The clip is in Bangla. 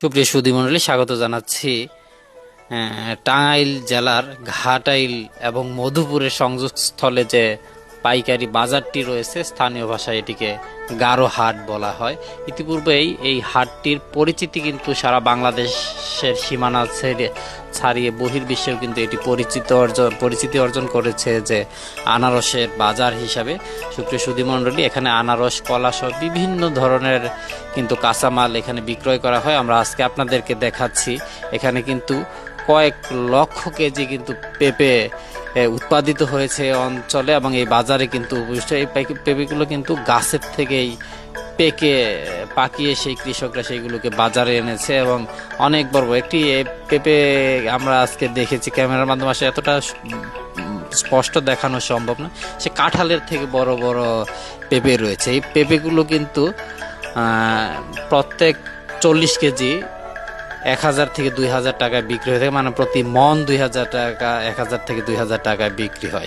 সুপ্রিয় সুদীমণ্ডলী স্বাগত জানাচ্ছি টাঙ্গাইল জেলার ঘাটাইল এবং মধুপুরের সংযোগস্থলে যে পাইকারি বাজারটি রয়েছে। স্থানীয় ভাষায় এটিকে গারো হাট বলা হয়। ইতিপূর্বেই এই হাটটির পরিচিতি কিন্তু সারা বাংলাদেশের সীমানা ছেড়ে ছাড়িয়ে বহির্বিশ্বেও কিন্তু এটি পরিচিত অর্জন পরিচিতি অর্জন করেছে যে আনারসের বাজার হিসাবে। সুপ্রিয় সুদীমণ্ডলী এখানে আনারস কলা সহ বিভিন্ন ধরনের কিন্তু কাঁচামাল এখানে বিক্রয় করা হয়। আমরা আজকে আপনাদেরকে দেখাচ্ছি। এখানে কিন্তু কয়েক লক্ষ কেজি কিন্তু পেঁপে উৎপাদিত হয়েছে অঞ্চলে এবং এই বাজারে কিন্তু এই পেঁপেগুলো কিন্তু গাছের থেকেই পেকে পাকিয়ে সেই কৃষকরা সেইগুলোকে বাজারে এনেছে এবং অনেক বড় একটি পেঁপে আমরা আজকে দেখেছি, ক্যামেরার মাধ্যমে আসে, এতটা স্পষ্ট দেখানো সম্ভব না। সে কাঁঠালের থেকে বড় বড় পেঁপে রয়েছে। এই পেঁপেগুলো কিন্তু প্রত্যেক চল্লিশ কেজি এক হাজার থেকে দুই হাজার টাকায় বিক্রি হয়ে থাকে। মানে প্রতি মন দুই হাজার টাকা, এক হাজার থেকে দুই হাজার টাকায় বিক্রি হয়।